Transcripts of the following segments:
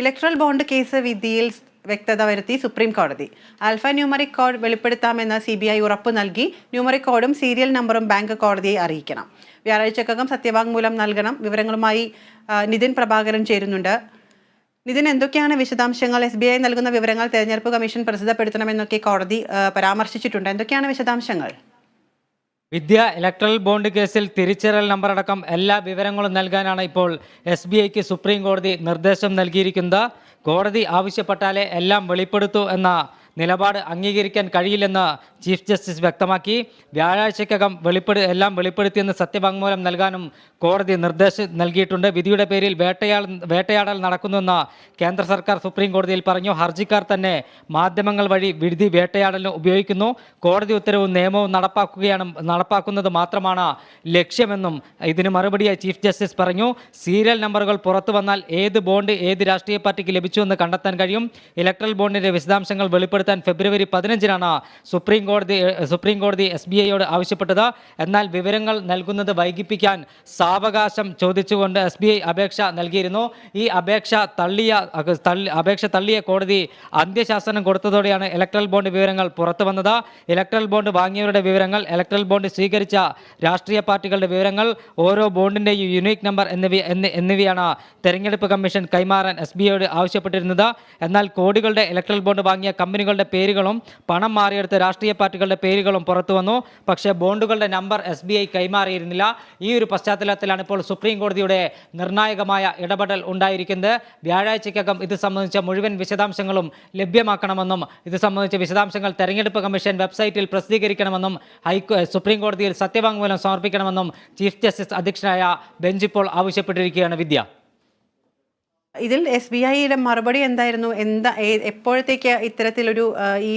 Electoral bond case വിധിയിൽ വ്യക്തത വരുത്തി സുപ്രീം കോടതി. ആൽഫ ന്യൂമറിക് കോഡ് വെളിപ്പെടുത്താമെന്ന് സി ബി ഐ ഉറപ്പ് നൽകി. ന്യൂമറിക് കോഡും സീരിയൽ നമ്പറും ബാങ്ക് കോടതിയെ അറിയിക്കണം. വ്യാഴാഴ്ചക്കകം സത്യവാങ്മൂലം നൽകണം. വിവരങ്ങളുമായി നിതിൻ പ്രഭാകരൻ ചേരുന്നുണ്ട്. നിതിൻ എന്തൊക്കെയാണ് വിശദാംശങ്ങൾ? എസ് ബി ഐ നൽകുന്ന വിവരങ്ങൾ തെരഞ്ഞെടുപ്പ് കമ്മീഷൻ പ്രസിദ്ധപ്പെടുത്തണമെന്നൊക്കെ കോടതി പരാമർശിച്ചിട്ടുണ്ട്. എന്തൊക്കെയാണ് വിശദാംശങ്ങൾ? വിദ്യ ഇലക്ട്രൽ ബോണ്ട് കേസിൽ തിരിച്ചറിയൽ നമ്പറടക്കം എല്ലാ വിവരങ്ങളും നൽകാനാണ് ഇപ്പോൾ എസ് ബി ഐക്ക് സുപ്രീം കോടതി നിർദ്ദേശം നൽകിയിരിക്കുന്നത്. കോടതി ആവശ്യപ്പെട്ടാലേ എല്ലാം വെളിപ്പെടുത്തൂ എന്ന നിലപാട് അംഗീകരിക്കാൻ കഴിയില്ലെന്ന് ചീഫ് ജസ്റ്റിസ് വ്യക്തമാക്കി. വ്യാഴാഴ്ചക്കകം വെളിപ്പെടു എല്ലാം വെളിപ്പെടുത്തിയെന്ന് സത്യവാങ്മൂലം നൽകാനും കോടതി നിർദ്ദേശം നൽകിയിട്ടുണ്ട്. വിധിയുടെ പേരിൽ വേട്ടയാൾ വേട്ടയാടൽ നടക്കുന്നുവെന്ന് കേന്ദ്ര സർക്കാർ സുപ്രീം കോടതിയിൽ പറഞ്ഞു. ഹർജിക്കാർ തന്നെ മാധ്യമങ്ങൾ വഴി വിധി വേട്ടയാടലിന് ഉപയോഗിക്കുന്നു. കോടതി ഉത്തരവും നിയമവും നടപ്പാക്കുകയാണ് നടപ്പാക്കുന്നത് മാത്രമാണ് ലക്ഷ്യമെന്നും ഇതിന് മറുപടിയായി ചീഫ് ജസ്റ്റിസ് പറഞ്ഞു. സീരിയൽ നമ്പറുകൾ പുറത്തു വന്നാൽ ഏത് ബോണ്ട് ഏത് രാഷ്ട്രീയ പാർട്ടിക്ക് ലഭിച്ചുവെന്ന് കണ്ടെത്താൻ കഴിയും. ഇലക്ട്രൽ ബോണ്ടിന്റെ വിശദാംശങ്ങൾ വെളിപ്പെടുത്താൻ ഫെബ്രുവരി പതിനഞ്ചിനാണ് സുപ്രീം കോടതി സുപ്രീം കോടതി എസ് ബി ഐയോട് ആവശ്യപ്പെട്ടത്. എന്നാൽ വിവരങ്ങൾ നൽകുന്നത് വൈകിപ്പിക്കാൻ സാവകാശം ചോദിച്ചുകൊണ്ട് എസ് ബി ഐ അപേക്ഷ നൽകിയിരുന്നു. ഈ അപേക്ഷ തള്ളിയ അപേക്ഷ തള്ളിയ കോടതി അന്ത്യശാസനം കൊടുത്തതോടെയാണ് ഇലക്ട്രൽ ബോണ്ട് വിവരങ്ങൾ പുറത്തു വന്നത്. ഇലക്ട്രൽ ബോണ്ട് വാങ്ങിയവരുടെ വിവരങ്ങൾ ഇലക്ട്രൽ ബോണ്ട് സ്വീകരിച്ച രാഷ്ട്രീയ പാർട്ടികളുടെ വിവരങ്ങൾ ഓരോ ബോണ്ടിന്റെയും യുണീക് നമ്പർ എന്നിവ എന്നിവയാണ് തെരഞ്ഞെടുപ്പ് കമ്മീഷൻ കൈമാറാൻ എസ് ബി ഐയോട് ആവശ്യപ്പെട്ടിരുന്നത്. എന്നാൽ കോടികളുടെ ഇലക്ട്രൽ ബോണ്ട് വാങ്ങിയ കമ്പനികളുടെ പേരുകളും പണം മാറിയെടുത്ത രാഷ്ട്രീയ പാർട്ടികളുടെ പേരുകളും പുറത്തു വന്നു. പക്ഷേ ബോണ്ടുകളുടെ നമ്പർ എസ് ബി ഐ കൈമാറിയിരുന്നില്ല. ഈ ഒരു പശ്ചാത്തലത്തിലാണ് ഇപ്പോൾ സുപ്രീം കോടതിയുടെ നിർണായകമായ ഇടപെടൽ ഉണ്ടായിരിക്കുന്നത്. വ്യാഴാഴ്ചയ്ക്കകം ഇത് സംബന്ധിച്ച മുഴുവൻ വിശദാംശങ്ങളും ലഭ്യമാക്കണമെന്നും ഇത് സംബന്ധിച്ച വിശദാംശങ്ങൾ തെരഞ്ഞെടുപ്പ് കമ്മീഷൻ വെബ്സൈറ്റിൽ പ്രസിദ്ധീകരിക്കണമെന്നും ഹൈക്കോ സുപ്രീം കോടതിയിൽ സത്യവാങ്മൂലം സമർപ്പിക്കണമെന്നും ചീഫ് ജസ്റ്റിസ് അധ്യക്ഷനായ ബെഞ്ച് ഇപ്പോൾ ആവശ്യപ്പെട്ടിരിക്കുകയാണ് വിദ്യ. ഇതിൽ എസ് ബി ഐയുടെ മറുപടി എന്തായിരുന്നു? എന്താ എപ്പോഴത്തേക്ക് ഇത്തരത്തിലൊരു ഈ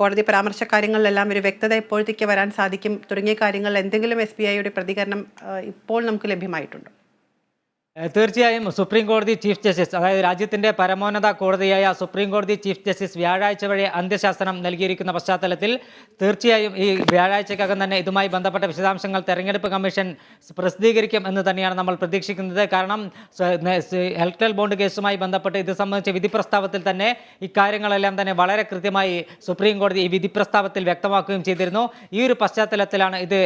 കോടതി പരാമർശ കാര്യങ്ങളിലെല്ലാം ഒരു വ്യക്തത എപ്പോഴത്തേക്ക് വരാൻ സാധിക്കും? തുടങ്ങിയ കാര്യങ്ങളിൽ എന്തെങ്കിലും എസ് ബി ഐയുടെ പ്രതികരണം ഇപ്പോൾ നമുക്ക് ലഭ്യമായിട്ടുണ്ടോ? തീർച്ചയായും സുപ്രീം കോടതി ചീഫ് ജസ്റ്റിസ് അതായത് രാജ്യത്തിന്റെ പരമോന്നത കോടതിയായ സുപ്രീം കോടതി ചീഫ് ജസ്റ്റിസ് വ്യാഴാഴ്ച വഴി അന്ത്യശാസനം നൽകിയിരിക്കുന്ന പശ്ചാത്തലത്തിൽ തീർച്ചയായും ഈ വ്യാഴാഴ്ചക്കകം തന്നെ ഇതുമായി ബന്ധപ്പെട്ട വിശദാംശങ്ങൾ തെരഞ്ഞെടുപ്പ് കമ്മീഷൻ പ്രസിദ്ധീകരിക്കും എന്ന് തന്നെയാണ് നമ്മൾ പ്രതീക്ഷിക്കുന്നത്. കാരണം ഇലക്ട്രൽ ബോണ്ട് കേസുമായി ബന്ധപ്പെട്ട് ഇത് സംബന്ധിച്ച വിധി പ്രസ്താവത്തിൽ തന്നെ ഇക്കാര്യങ്ങളെല്ലാം തന്നെ വളരെ കൃത്യമായി സുപ്രീം കോടതി ഈ വിധി പ്രസ്താവത്തിൽ വ്യക്തമാക്കുകയും ചെയ്തിരുന്നു. ഈ ഒരു പശ്ചാത്തലത്തിലാണ് ഇത്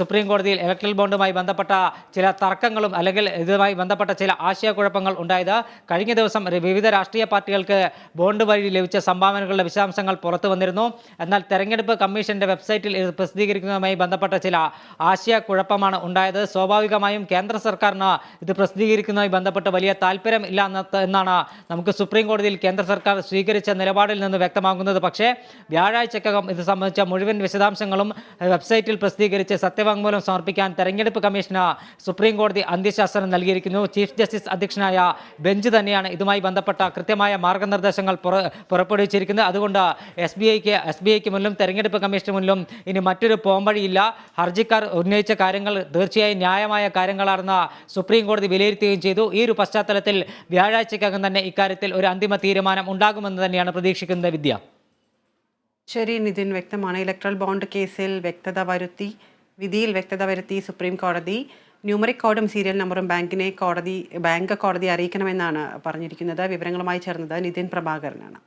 സുപ്രീം കോടതിയിൽ ഇലക്ട്രൽ ബോണ്ടുമായി ബന്ധപ്പെട്ട ചില തർക്കങ്ങളും അല്ലെങ്കിൽ ഇതുമായി ബന്ധപ്പെട്ട ചില ആശയക്കുഴപ്പങ്ങൾ ഉണ്ടായത്. കഴിഞ്ഞ ദിവസം വിവിധ രാഷ്ട്രീയ പാർട്ടികൾക്ക് ബോണ്ട് വഴി ലഭിച്ച സംഭാവനകളുടെ വിശദാംശങ്ങൾ പുറത്തു വന്നിരുന്നു. എന്നാൽ തെരഞ്ഞെടുപ്പ് കമ്മീഷന്റെ വെബ്സൈറ്റിൽ ഇത് പ്രസിദ്ധീകരിക്കുന്നതുമായി ബന്ധപ്പെട്ട ചില ആശയക്കുഴപ്പമാണ് ഉണ്ടായത്. സ്വാഭാവികമായും കേന്ദ്ര സർക്കാരിന് ഇത് പ്രസിദ്ധീകരിക്കുന്നതുമായി ബന്ധപ്പെട്ട് വലിയ താല്പര്യം ഇല്ല എന്നാണ് നമുക്ക് സുപ്രീം കോടതിയിൽ കേന്ദ്ര സർക്കാർ സ്വീകരിച്ച നിലപാടിൽ നിന്ന് വ്യക്തമാകുന്നത്. പക്ഷേ വ്യാഴാഴ്ചക്കകം ഇത് സംബന്ധിച്ച മുഴുവൻ വിശദാംശങ്ങളും വെബ്സൈറ്റിൽ പ്രസിദ്ധീകരിച്ച് സത്യവാങ്മൂലം സമർപ്പിക്കാൻ തെരഞ്ഞെടുപ്പ് കമ്മീഷന് സുപ്രീം കോടതി അന്ത്യശാസനം നൽകിയിരിക്കുന്നു. ചീഫ് ജസ്റ്റിസ് അധ്യക്ഷനായ ബെഞ്ച് തന്നെയാണ് ഇതുമായി ബന്ധപ്പെട്ട കൃത്യമായ മാർഗനിർദ്ദേശങ്ങൾ പുറപ്പെടുവിച്ചിരിക്കുന്നത്. അതുകൊണ്ട് എസ് ബി ഐക്ക് എസ് ബി ഐക്ക് മുന്നിലും തെരഞ്ഞെടുപ്പ് കമ്മീഷന് മുന്നിലും ഇനി മറ്റൊരു പോംവഴിയില്ല. ഹർജിക്കാർ ഉന്നയിച്ച കാര്യങ്ങൾ തീർച്ചയായും ന്യായമായ കാര്യങ്ങളാണെന്ന് സുപ്രീം കോടതി വിലയിരുത്തുകയും ചെയ്തു. ഈ ഒരു പശ്ചാത്തലത്തിൽ വ്യാഴാഴ്ചക്കകം തന്നെ ഇക്കാര്യത്തിൽ ഒരു അന്തിമ തീരുമാനം ഉണ്ടാകുമെന്ന് തന്നെയാണ് പ്രതീക്ഷിക്കുന്നത് വിദ്യ. ശരി നിതിൻ വ്യക്തമാണ്. ഇലക്ട്രൽ ബോണ്ട് കേസിൽ വ്യക്തത വരുത്തി വിധിയിൽ വ്യക്തത വരുത്തി സുപ്രീം കോടതി ന്യൂമറിക് കോഡും സീരിയൽ നമ്പറും ബാങ്കിനെ കോടതി ബാങ്ക് കോടതി അറിയിക്കണമെന്നാണ് പറഞ്ഞിരിക്കുന്നത്. വിവരങ്ങളുമായി ചേർന്നത് നിതിൻ പ്രഭാകരനാണ്.